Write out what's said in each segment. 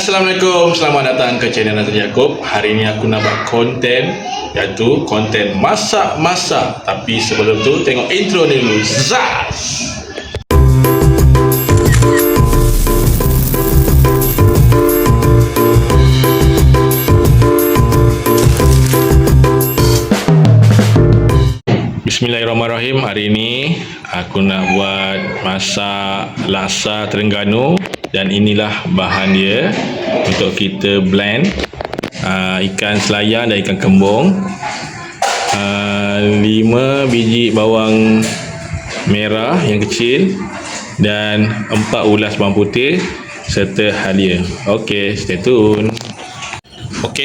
Assalamualaikum, selamat datang ke channel Nazri Yaakob. Hari ini aku nak buat konten Iaitu konten masak-masak. Tapi sebelum tu tengok intro dulu. Zaz! Bismillahirrahmanirrahim. Hari ini aku nak buat masak laksa Terengganu dan inilah bahan dia untuk kita blend uh, ikan selayang dan ikan kembung. Uh, 5 biji bawang merah yang kecil dan 4 ulas bawang putih serta halia. Ok stay tune. Ok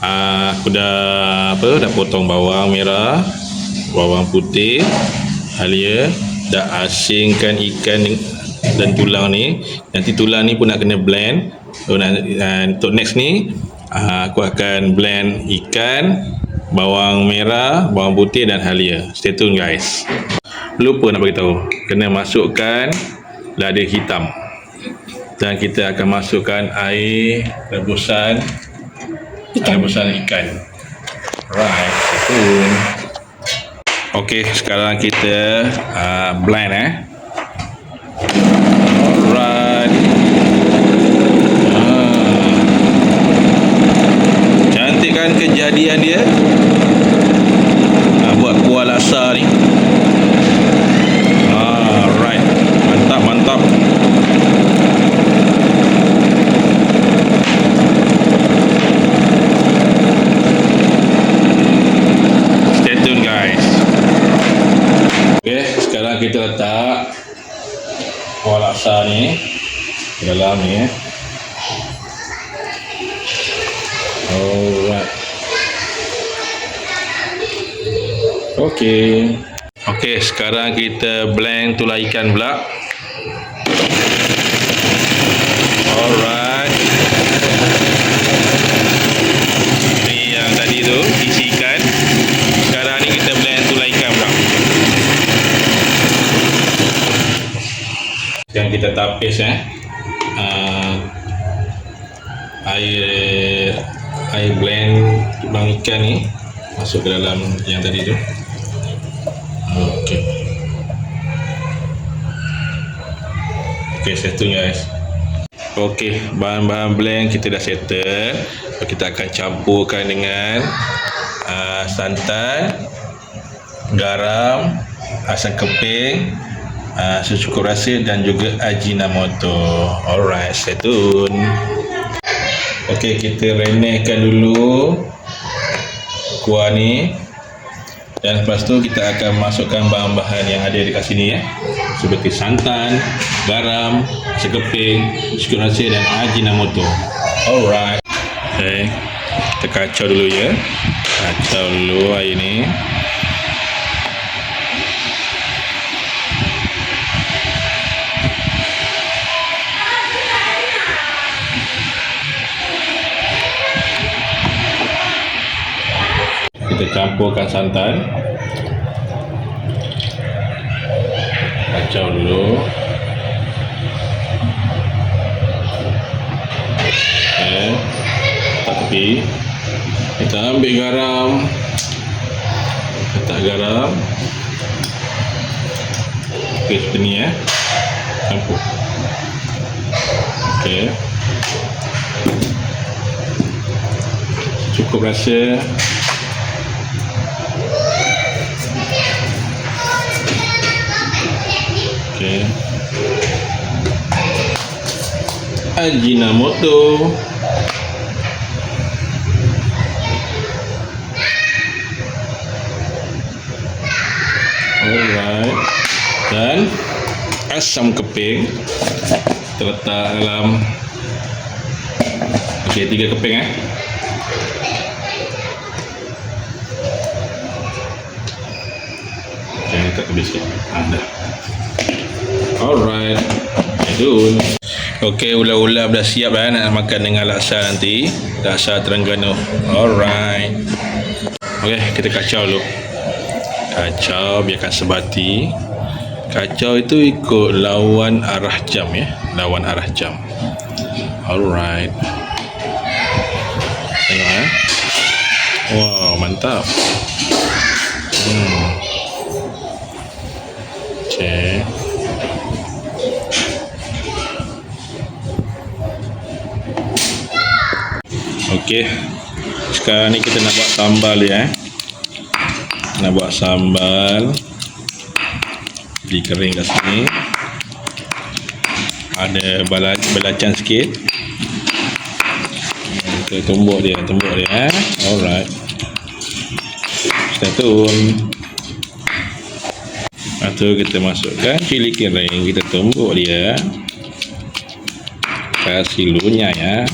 uh, aku dah apa dah potong bawang merah bawang putih halia. Dah asingkan ikan dan tulang ni nanti tulang ni pun nak kena blend. So, nak, uh, untuk next ni uh, aku akan blend ikan bawang merah bawang putih dan halia. Stay tune guys. Lupa nak beritahu. Kena masukkan lada hitam. Dan kita akan masukkan air rebusan. Ikan. rebusan ikan. Right stay tune. Okey, sekarang kita uh, blend eh. Alright. Ah. Kejadian dia? Uh, buat kuah laksa ni. Alright. Mantap, mantap. Stay tuned guys. Okey, sekarang kita letak kuah laksa ni dalam ni eh. Alright. Okey. Okey, sekarang kita blend tulang ikan pula. Alright. Ni yang tadi tu isi ikan. Sekarang ni kita blend tulang ikan pula. yang kita tapis eh. Uh, air air blend tulang ikan ni masuk ke dalam yang tadi tu. Okey. Okey settle guys. Okey bahan-bahan blend kita dah settle. Kita akan campurkan dengan uh, santan garam asam keping uh, secukup rasa dan juga ajinomoto. Alright, stay. Okey, kita renehkan dulu kuah ni. Dan lepas tu kita akan masukkan bahan-bahan yang ada dekat sini ya. Seperti santan, garam, sekeping, secukup rasa dan ajinomoto. Alright. Okay. Kita kacau dulu ya. Kacau dulu air ni. Campurkan santan. Kacau dulu. Okay. letak tepi. Kita ambil garam. Letak garam. Ok seperti ni eh. Campur. Ok cukup rasa Okey. Ajinomoto. Alright. Dan asam keping terletak dalam Okey, tiga keping eh. Okey, letak lebih sikit. Ah, dah. Alright. Jun. Okey, ular-ular dah siap dah nak makan dengan laksa nanti. Laksa Terengganu. Alright. Okey, kita kacau dulu. Kacau biarkan sebati. Kacau itu ikut lawan arah jam ya. Lawan arah jam. Alright. Tengok eh. Wow, mantap. Hmm. Okay. Okey. Sekarang ni kita nak buat sambal dia eh. Nak buat sambal. Di kering kat sini. Ada bala, belacan sikit. Kita tumbuk dia, tumbuk dia eh. Alright. Stay tune. Lepas tu kita masukkan cili kering, kita tumbuk dia. Kasih lunyai ya.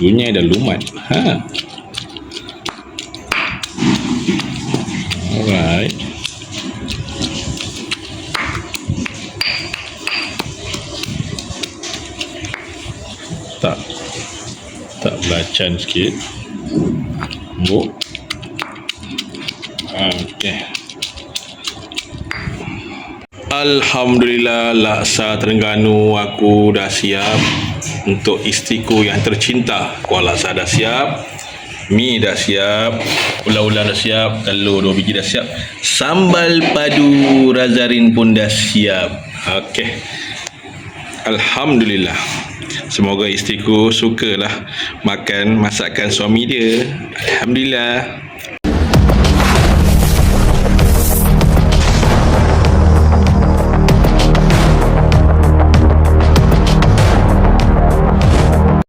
Lunyai dah lumat. Ha. Alright. Tak tak belacan sikit. Tumbuk. Okey. Alhamdulillah laksa Terengganu aku dah siap untuk isteriku yang tercinta. Kuah laksa dah siap. Mi dah siap, ulang-ulang dah siap, telur dua biji dah siap. Sambal padu razarin pun dah siap. Okey. Alhamdulillah. Semoga isteriku sukalah makan masakan suami dia. Alhamdulillah.